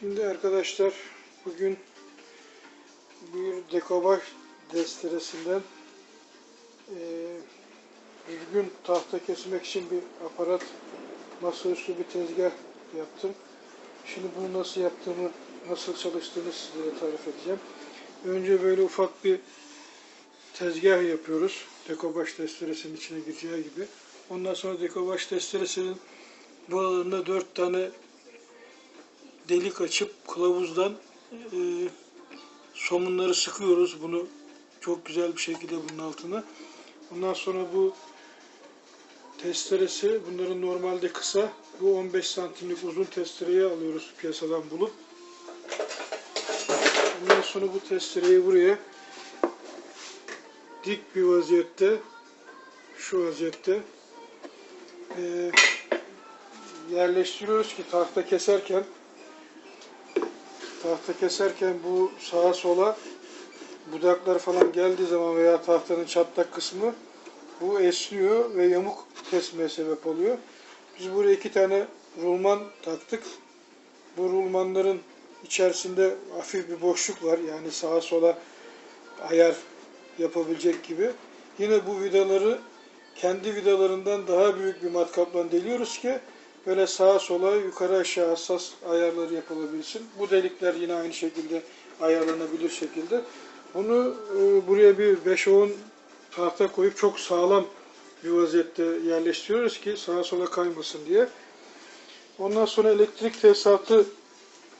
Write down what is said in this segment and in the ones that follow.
Şimdi arkadaşlar bugün bir dekobaj desteresinden düzgün tahta kesmek için bir aparat masaüstü bir tezgah yaptım. Şimdi bunu nasıl yaptığımı, nasıl çalıştığını size tarif edeceğim. Önce böyle ufak bir tezgah yapıyoruz. Dekobaj testeresinin içine gireceği gibi. Ondan sonra dekobaj testeresinin bu alanında dört tane delik açıp kılavuzdan e, somunları sıkıyoruz. Bunu çok güzel bir şekilde bunun altına. Ondan sonra bu testeresi bunların normalde kısa. Bu 15 santimlik uzun testereyi alıyoruz piyasadan bulup. Ondan sonra bu testereyi buraya dik bir vaziyette şu vaziyette e, yerleştiriyoruz ki tahta keserken tahta keserken bu sağa sola budaklar falan geldiği zaman veya tahtanın çatlak kısmı bu esniyor ve yamuk kesmeye sebep oluyor. Biz buraya iki tane rulman taktık. Bu rulmanların içerisinde hafif bir boşluk var. Yani sağa sola ayar yapabilecek gibi. Yine bu vidaları kendi vidalarından daha büyük bir matkapla deliyoruz ki böyle sağa sola yukarı aşağı hassas ayarları yapılabilsin. Bu delikler yine aynı şekilde ayarlanabilir şekilde. Bunu e, buraya bir 5-10 tahta koyup çok sağlam bir vaziyette yerleştiriyoruz ki sağa sola kaymasın diye. Ondan sonra elektrik tesisatı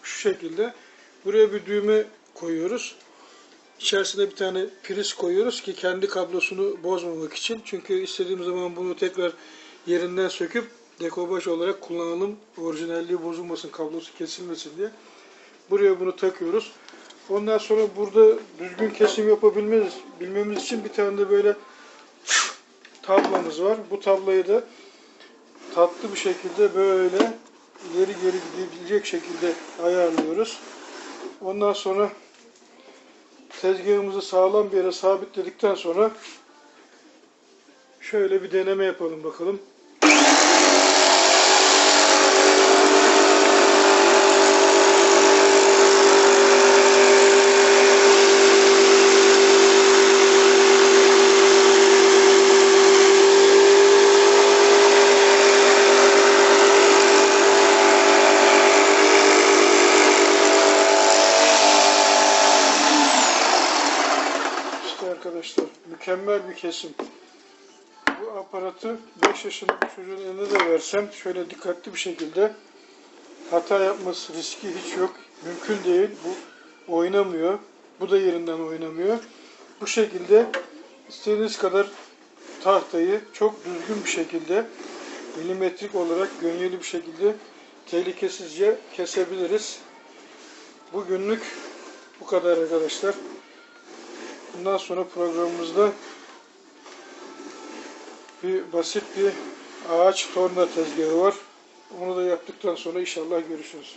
şu şekilde. Buraya bir düğme koyuyoruz. İçerisine bir tane priz koyuyoruz ki kendi kablosunu bozmamak için. Çünkü istediğim zaman bunu tekrar yerinden söküp dekobaj olarak kullanalım. Orijinalliği bozulmasın, kablosu kesilmesin diye. Buraya bunu takıyoruz. Ondan sonra burada düzgün kesim yapabilmemiz bilmemiz için bir tane de böyle tablamız var. Bu tablayı da tatlı bir şekilde böyle ileri geri gidebilecek şekilde ayarlıyoruz. Ondan sonra tezgahımızı sağlam bir yere sabitledikten sonra şöyle bir deneme yapalım bakalım. Arkadaşlar mükemmel bir kesim. Bu aparatı 5 yaşındaki çocuğun eline de versem şöyle dikkatli bir şekilde hata yapması riski hiç yok. Mümkün değil. Bu oynamıyor. Bu da yerinden oynamıyor. Bu şekilde istediğiniz kadar tahtayı çok düzgün bir şekilde milimetrik olarak gönyeli bir şekilde tehlikesizce kesebiliriz. Bugünlük bu kadar arkadaşlar. Bundan sonra programımızda bir basit bir ağaç torna tezgahı var. Onu da yaptıktan sonra inşallah görüşürüz.